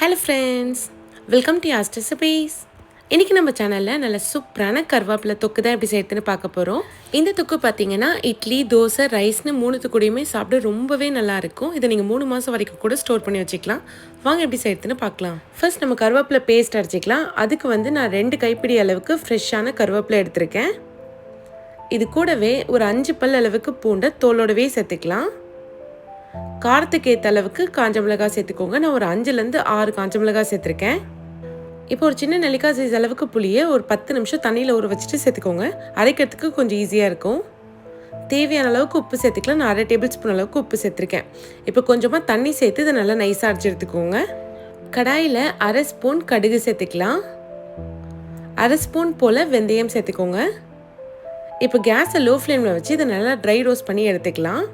Hello friends welcome to யாஸ் recipes இன்றைக்கி நம்ம சேனலில் நல்ல சூப்பரான கருவேப்பிலை தொக்கு தான் எப்படி சேர்த்துன்னு பார்க்க போகிறோம் இந்த தொக்கு பார்த்தீங்கன்னா இட்லி தோசை ரைஸ்னு மூணுத்து கூடயுமே சாப்பிட ரொம்பவே நல்லாயிருக்கும் இதை நீங்கள் மூணு மாதம் வரைக்கும் கூட ஸ்டோர் பண்ணி வச்சுக்கலாம். வாங்க எப்படி சேர்த்துன்னு பார்க்கலாம். ஃபர்ஸ்ட் நம்ம கருவேப்பிலை பேஸ்ட் அரைச்சிக்கலாம். அதுக்கு வந்து நான் ரெண்டு கைப்பிடி அளவுக்கு ஃப்ரெஷ்ஷான கருவேப்பிலை எடுத்திருக்கேன். இது கூடவே ஒரு அஞ்சு பல் அளவுக்கு பூண்டை தோலோடவே சேர்த்துக்கலாம். காரத்துக்கு ஏற்ற அளவுக்கு காஞ்ச மிளகாய் சேர்த்துக்கோங்க. நான் ஒரு அஞ்சுலேருந்து ஆறு காஞ்ச மிளகாய் சேர்த்துருக்கேன். இப்போ ஒரு சின்ன நெல்லிக்காய் சைஸ் அளவுக்கு புளியை ஒரு பத்து நிமிஷம் தண்ணியில் ஊற வச்சுட்டு சேர்த்துக்கோங்க. அரைக்கிறதுக்கு கொஞ்சம் ஈஸியாக இருக்கும். தேவையான அளவுக்கு உப்பு சேர்த்துக்கலாம். நான் அரை டேபிள் ஸ்பூன் அளவுக்கு உப்பு சேர்த்துருக்கேன். இப்போ கொஞ்சமாக தண்ணி சேர்த்து இதை நல்லா நைஸாக அரைச்சி எடுத்துக்கோங்க. கடாயில் அரை ஸ்பூன் கடுகு சேர்த்துக்கலாம். அரை ஸ்பூன் போல் வெந்தயம் சேர்த்துக்கோங்க. இப்போ கேஸை லோ ஃப்ளேமில் வச்சு இதை நல்லா ட்ரை ரோஸ்ட் பண்ணி எடுத்துக்கலாம்.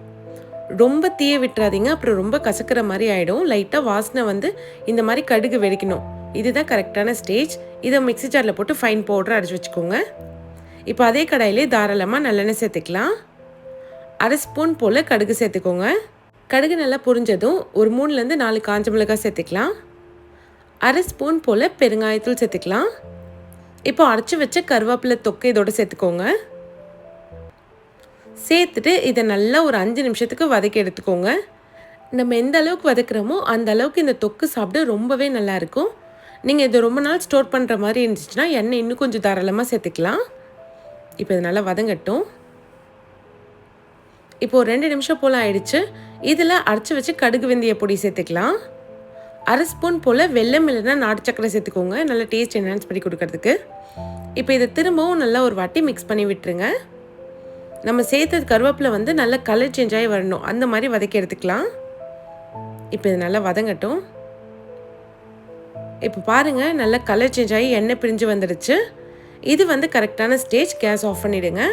ரொம்ப தீய விட்டுறாதீங்க. அப்புறம் ரொம்ப கசக்கிற மாதிரி ஆகிடும் லைட்டாக வாசனை வந்து இந்த மாதிரி கடுகு வெடிக்கணும். இதுதான் கரெக்டான ஸ்டேஜ் இதை மிக்ஸி ஜாரில் போட்டு ஃபைன் பவுடர் அரைச்சி வச்சுக்கோங்க. இப்போ அதே கடாயிலே தாராளமாக நல்லெண்ணெய் சேர்த்துக்கலாம். அரை ஸ்பூன் போல் கடுகு சேர்த்துக்கோங்க. கடுகு நல்லா புரிஞ்சதும் ஒரு மூணுலேருந்து நாலு காஞ்ச மிளகாய் சேர்த்துக்கலாம். அரை ஸ்பூன் போல் பெருங்காயத்தூள் சேர்த்துக்கலாம். இப்போ அரைச்சி வச்ச கருவேப்பிலை தொக்கு இதோட சேர்த்துக்கோங்க. சேர்த்துட்டு இதை நல்லா ஒரு அஞ்சு நிமிஷத்துக்கு வதக்கி எடுத்துக்கோங்க. நம்ம எந்த அளவுக்கு வதக்குறோமோ அந்த அளவுக்கு இந்த தொக்கு சாப்பிட ரொம்பவே நல்லாயிருக்கும் நீங்கள் இதை ரொம்ப நாள் ஸ்டோர் பண்ணுற மாதிரி இருந்துச்சுன்னா எண்ணெய் இன்னும் கொஞ்சம் தாராளமாக சேர்த்துக்கலாம். இப்போ இது நல்லா வதங்கட்டும். இப்போ ஒரு ரெண்டு நிமிஷம் போல் ஆயிடுச்சு. இதில் அரைச்சி வச்சு கடுகு வெந்தய பொடி சேர்த்துக்கலாம். அரை ஸ்பூன் போல் வெள்ளம் இல்லைன்னா நாட்டு சக்கரை சேர்த்துக்கோங்க. நல்லா டேஸ்ட் என்ஹான்ஸ் பண்ணி கொடுக்கறதுக்கு. இப்போ இதை திரும்பவும் நல்லா ஒரு வாட்டி மிக்ஸ் பண்ணி விட்டுருங்க. நம்ம சேர்த்தது கருவேப்பிலை வந்து நல்ல கலர் சேஞ்ச் ஆகி வரணும். அந்த மாதிரி வதக்கி எடுத்துக்கலாம். இப்போ இது நல்லா வதங்கட்டும். இப்போ பாருங்கள் நல்லா கலர் சேஞ்ச் ஆகி எண்ணெய் பிரிஞ்சு வந்துடுச்சு. இது வந்து கரெக்டான ஸ்டேஜ் கேஸ் ஆஃப் பண்ணிவிடுங்க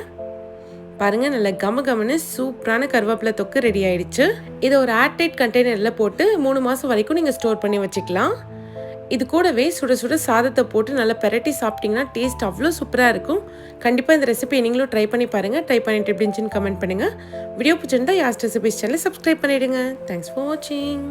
பாருங்கள் நல்ல கம கமனு சூப்பரான கருவேப்பிலை தொக்கு ரெடி ஆயிடுச்சு. இதை ஒரு ஏர்டைட் கண்டெய்னரில் போட்டு மூணு மாதம் வரைக்கும் நீங்கள் ஸ்டோர் பண்ணி வச்சுக்கலாம். இது கூடவே சுட சுட சாதத்தை போட்டு நல்லா பெரட்டி சாப்பிட்டிங்கன்னா டேஸ்ட் அவ்வளோ சூப்பராக இருக்கும். கண்டிப்பாக இந்த ரெசிபி நீங்களும் ட்ரை பண்ணி பாருங்கள் ட்ரை பண்ணிட்டு எப்படின்னு கமெண்ட் பண்ணுங்கள் வீடியோ பிடிச்சிருந்தா யாஸ்ட் ரெசிபிஸ் சேனலை சப்ஸ்கிரைப் பண்ணிவிடுங்க தேங்க்ஸ் ஃபார் வாட்சிங்